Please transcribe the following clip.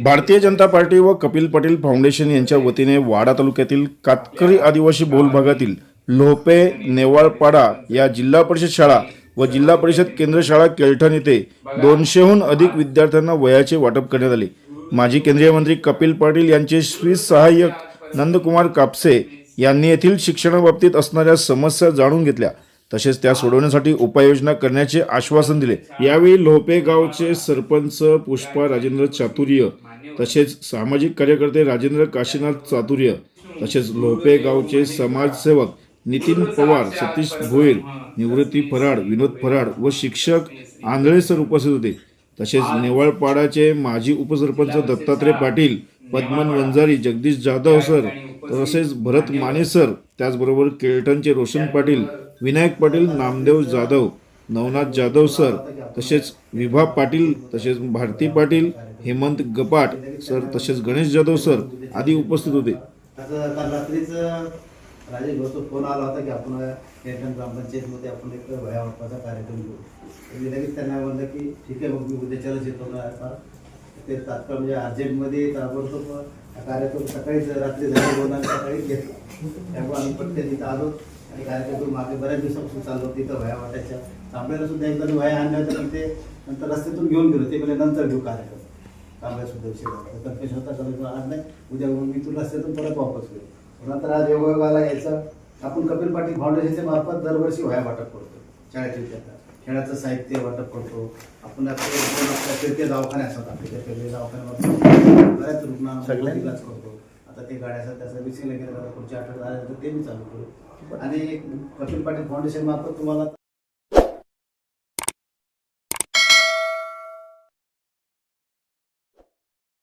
Bharatiya Janata party व Kapil Patil foundation यांच्या वतीने वाडा तालुक्यातील कातकरी आदिवासी बहुल भागातील लोहपे नेवाळपाडा या जिल्हा परिषद शाळा व जिल्हा परिषद केंद्र शाळा केळठण येथे दोनशेहून अधिक विद्यार्थ्यांना वयाचे वाटप करण्यात आले. माजी केंद्रीय मंत्री कपिल पाटील यांचे स्वीस सहाय्यक नंदकुमार कापसे यांनी येथील शिक्षणाबाबतीत असणाऱ्या समस्या जाणून घेतल्या. तसेच त्या सोडवण्यासाठी उपाययोजना करण्याचे आश्वासन दिले. यावेळी लोहपे गावचे सरपंच पुष्पा राजेंद्र चातुर्य तसेच सामाजिक कार्यकर्ते राजेंद्र काशीनाथ चातुर्य तसेच लोहपे गावचे समाजसेवक नितीन पवार सतीश भोईर निवृत्ती फराड विनोद फराड व शिक्षक आंधळे सर उपस्थित होते. तसेच नेवाळपाडाचे माजी उपसरपंच दत्तात्रय पाटील पद्मन वंजारी जगदीश जाधव सर तसेच भरत माने सर त्याचबरोबर केळटनचे रोशन पाटील विनायक पाटील नामदेव जाधव नवनाथ जाधव सर तसेच विभा पाटील तसेच भारती पाटील हेमंत गपाट सर तसेच गणेश जाधव सर आदी उपस्थित होते. काल रात्रीच राजेश भाऊ फोन आला होता की आपण ग्रामपंचायतमध्ये आपण एक भया वाटपाचा कार्यक्रम घेऊ मी लगेच त्यांना म्हणलं की ठीक आहे मग मी उद्याच्यालाच येतो. ना आता ते तात्काळ म्हणजे अर्जंटमध्ये ताबडतोब कार्यक्रम सकाळीच रात्री झाले दोन सकाळी घेतला त्यामुळे आम्ही पटकन तिथं आलो आणि कार्यक्रम मागे बऱ्याच दिवसापासून चाललो तिथं वया वाटायच्या तांबड्याला सुद्धा एकदा वया आणल्या तर ते नंतर रस्त्यातून घेऊन गेलो. ते म्हणजे नंतर घेऊ कार्यक्रम. तांबड्या सुद्धा विषय झाला. कन्फ्युजन होता कारण आज नाही. उद्या मी तू रस्त्यातून परत वापस गेलो नंतर आज योगायोगाला यायचं. आपण कपिल पाटील फाउंडेशनच्या मार्फत दरवर्षी वया वाटप करतो. शाळेच्या विद्यार्थ्यांना. खेळाचं साहित्य वाटप करतो. आपण आपल्या फिरते दवाखाने असतात. आपल्या फिरते दवाखान्यामध्ये बऱ्याच रुग्णांना? इलाज करतो. आता ते गाड्या असतात त्या सर्व्हिसिंगला गेलं पुढच्या आठवड्यात आल्यानंतर ते मी चालू करू. आणि कपिल पाटील फाउंडेशन मार्फत तुम्हाला